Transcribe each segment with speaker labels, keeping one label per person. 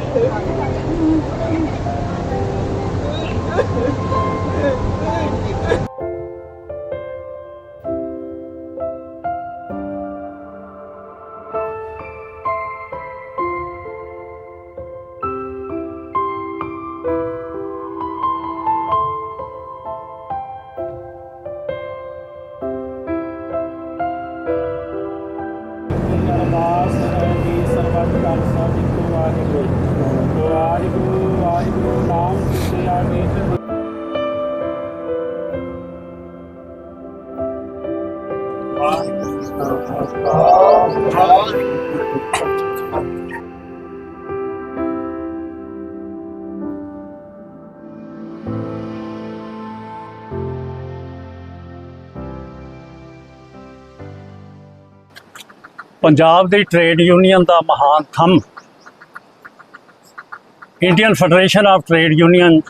Speaker 1: Thank you. Waheguru Waheguru ਨਾਮ ਤੇ ਆਗੇ
Speaker 2: ਪੰਜਾਬ ਦੀ ਟ੍ਰੇਡ ਯੂਨੀਅਨ ਦਾ ਮਹਾਨ ਥੰਮ Indian federation of trade union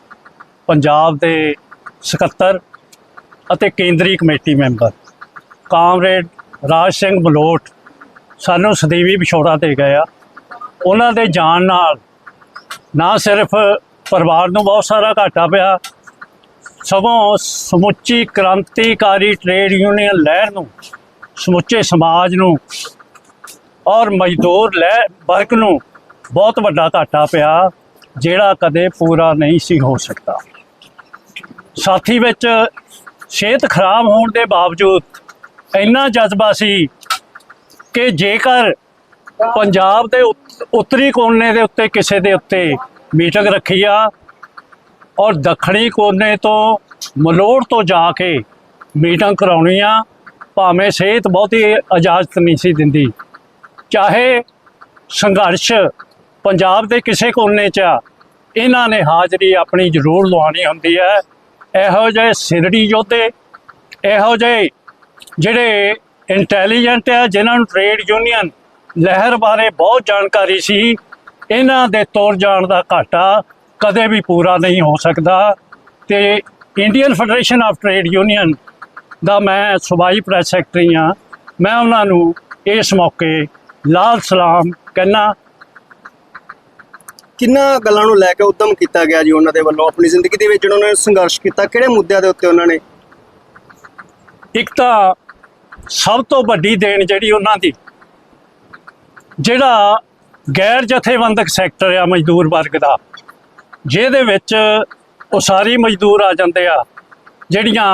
Speaker 2: Punjab ਦੇ ਸਕੱਤਰ ਅਤੇ ਕੇਂਦਰੀ committee member. Comrade Raj Singh Balot ਸਾਨੂੰ ਸਦੀਵੀ ਵਿਛੋੜਾ ਦੇ ਗਏ ਆ। ਉਹਨਾਂ ਦੇ ਜਾਣ ਨਾਲ ਨਾ ਸਿਰਫ ਪਰਿਵਾਰ ਨੂੰ ਬਹੁਤ ਸਾਰਾ ਘਾਟਾ ਪਿਆ, ਸਗੋਂ ਸਮੁੱਚੀ ਕ੍ਰਾਂਤੀਕਾਰੀ ਟ੍ਰੇਡ ਯੂਨੀਅਨ ਲਹਿਰ ਨੂੰ, ਸਮੁੱਚੇ ਸਮਾਜ ਨੂੰ ਔਰ ਮਜ਼ਦੂਰ ਲੈ ਵਰਗ ਨੂੰ ਬਹੁਤ ਵੱਡਾ ਘਾਟਾ ਪਿਆ। ਜਿਹੜਾ ਕਦੇ ਪੂਰਾ ਨਹੀਂ ਸੀ ਹੋ ਸਕਦਾ। ਸਾਥੀ ਵਿੱਚ ਸਿਹਤ ਖਰਾਬ ਹੋਣ ਦੇ ਬਾਵਜੂਦ ਇੰਨਾ ਜਜ਼ਬਾ ਸੀ ਕਿ ਜੇਕਰ ਪੰਜਾਬ ਦੇ ਉੱਤਰੀ ਕੋਨੇ ਦੇ ਉੱਤੇ ਕਿਸੇ ਦੇ ਉੱਤੇ ਮੀਟਿੰਗ ਰੱਖੀ ਆ ਔਰ ਦੱਖਣੀ ਕੋਨੇ ਤੋਂ ਮਲੋੜ ਤੋਂ ਜਾ ਕੇ ਮੀਟਿੰਗ ਕਰਾਉਣੀ ਆ, ਭਾਵੇਂ ਸਿਹਤ ਬਹੁਤੀ ਇਜਾਜ਼ਤ ਨਹੀਂ ਸੀ ਦਿੰਦੀ। ਚਾਹੇ ਸੰਘਰਸ਼ ਪੰਜਾਬ ਦੇ ਕਿਸੇ ਕੋਨੇ 'ਚ ਆ, ਇਹਨਾਂ ਨੇ ਹਾਜ਼ਰੀ ਆਪਣੀ ਜ਼ਰੂਰ ਲਵਾਉਣੀ ਹੁੰਦੀ ਹੈ। ਇਹੋ ਜਿਹੇ ਸਿਰੜੀ ਯੋਧੇ ਇਹੋ ਜਿਹੇ ਜਿਹੜੇ ਇੰਟੈਲੀਜੈਂਟ ਆ ਜਿਨ੍ਹਾਂ ਨੂੰ ਟ੍ਰੇਡ ਯੂਨੀਅਨ ਲਹਿਰ ਬਾਰੇ ਬਹੁਤ ਜਾਣਕਾਰੀ ਸੀ ਇਹਨਾਂ ਦੇ ਤੁਰ ਜਾਣ ਦਾ ਘਾਟਾ ਕਦੇ ਵੀ ਪੂਰਾ ਨਹੀਂ ਹੋ ਸਕਦਾ। ਤੇ Indian federation of trade union ਦਾ ਮੈਂ ਸੂਬਾਈ ਪ੍ਰੈਸ ਸੈਕਟਰੀ ਹਾਂ। ਮੈਂ ਉਹਨਾਂ ਨੂੰ ਇਸ ਮੌਕੇ ਲਾਲ ਸਲਾਮ ਕਹਿਣਾ
Speaker 3: ਕਿੰਨਾ ਗੱਲਾਂ ਨੂੰ ਲੈ ਕੇ ਉਦਮ ਕੀਤਾ ਗਿਆ ਜੀ ਉਹਨਾਂ ਦੇ ਵੱਲੋਂ ਆਪਣੀ ਜ਼ਿੰਦਗੀ ਦੇ ਵਿੱਚ ਜਿਹੜਾ ਉਹਨਾਂ ਨੇ ਸੰਘਰਸ਼ ਕੀਤਾ? ਕਿਹੜੇ ਮੁੱਦਿਆਂ ਦੇ ਉੱਤੇ ਉਹਨਾਂ ਨੇ?
Speaker 2: ਇੱਕ ਤਾਂ ਸਭ ਤੋਂ ਵੱਡੀ ਦੇਣ ਜਿਹੜੀ ਉਹਨਾਂ ਦੀ, ਜਿਹੜਾ ਗੈਰ ਜਥੇਬੰਦਕ ਸੈਕਟਰ ਆ ਮਜ਼ਦੂਰ ਵਰਗ ਦਾ, ਜਿਹਦੇ ਵਿੱਚ ਉਸਾਰੀ ਮਜ਼ਦੂਰ ਆ ਜਾਂਦੇ ਆ, ਜਿਹੜੀਆਂ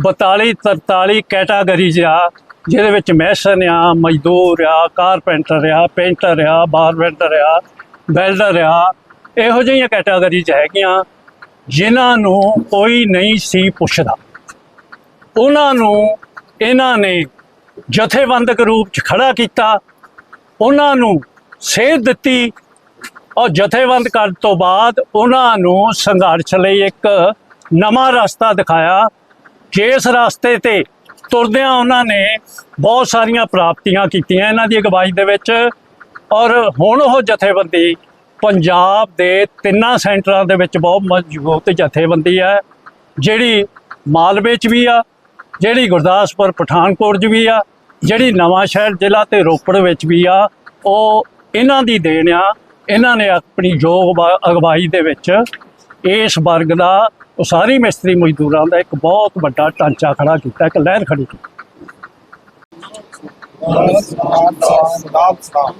Speaker 2: 42 43 ਕੈਟਾਗਰੀਜ਼ ਆ, ਜਿਹਦੇ ਵਿੱਚ ਮੈਸਨ ਆ, ਮਜ਼ਦੂਰ ਆ ਕਾਰਪੈਂਟਰ ਆ ਪੇਂਟਰ ਆ ਬਾਰਪੈਂਟਰ ਆ ਵੈਲਡਰ ਆ ਇਹੋ ਜਿਹੀਆਂ ਕੈਟਾਗਰੀ 'ਚ ਹੈਗੀਆਂ ਜਿਨ੍ਹਾਂ ਨੂੰ ਕੋਈ ਨਹੀਂ ਸੀ ਪੁੱਛਦਾ। ਉਹਨਾਂ ਨੂੰ ਇਹਨਾਂ ਨੇ ਜਥੇਬੰਦਕ ਰੂਪ 'ਚ ਖੜਾ ਕੀਤਾ। ਉਹਨਾਂ ਨੂੰ ਸੇਧ ਦਿੱਤੀ ਔਰ ਜਥੇਬੰਦ ਕਰਨ ਤੋਂ ਬਾਅਦ ਉਹਨਾਂ ਨੂੰ ਸੰਘਰਸ਼ ਲਈ ਇੱਕ ਨਵਾਂ ਰਸਤਾ ਦਿਖਾਇਆ। ਜਿਸ ਰਸਤੇ ਤੇ ਤੁਰਦਿਆਂ ਉਹਨਾਂ ਨੇ ਬਹੁਤ ਸਾਰੀਆਂ ਪ੍ਰਾਪਤੀਆਂ ਕੀਤੀਆਂ। ਇਹਨਾਂ ਦੀ ਅਗਵਾਈ ਦੇ ਵਿੱਚ ਔਰ ਹੁਣ ਉਹ ਜਥੇਬੰਦੀ ਪੰਜਾਬ ਦੇ ਤਿੰਨਾਂ ਸੈਂਟਰਾਂ ਦੇ ਵਿੱਚ ਬਹੁਤ ਮਜ਼ਬੂਤ ਜਥੇਬੰਦੀ ਹੈ, ਜਿਹੜੀ ਮਾਲਵੇ 'ਚ ਵੀ ਆ, ਜਿਹੜੀ ਗੁਰਦਾਸਪੁਰ, ਪਠਾਨਕੋਟ 'ਚ ਵੀ ਆ, ਜਿਹੜੀ ਨਵਾਂ ਸ਼ਹਿਰ ਜ਼ਿਲ੍ਹਾ ਤੇ ਰੋਪੜ ਵਿੱਚ ਵੀ ਆ, ਉਹ ਇਹਨਾਂ ਦੀ ਦੇਣ ਆ, ਇਹਨਾਂ ਨੇ ਆਪਣੀ ਯੋਗ ਅਗਵਾਈ ਦੇ ਵਿੱਚ ਇਸ ਵਰਗ ਦਾ ਉਸਾਰੀ ਮਿਸਤਰੀ ਮਜ਼ਦੂਰਾਂ ਦਾ ਇੱਕ ਬਹੁਤ ਵੱਡਾ ਢਾਂਚਾ ਖੜਾ ਕੀਤਾ, ਇੱਕ ਲਹਿਰ ਖੜੀ ਕੀਤੀ।
Speaker 4: ਲਾਲ ਸਲਾਮ ਲਾਲ ਸਲਾਮ।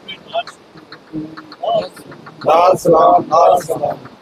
Speaker 4: ਲਾਲ ਸਲਾਮ ਲਾਲ ਸਲਾਮ।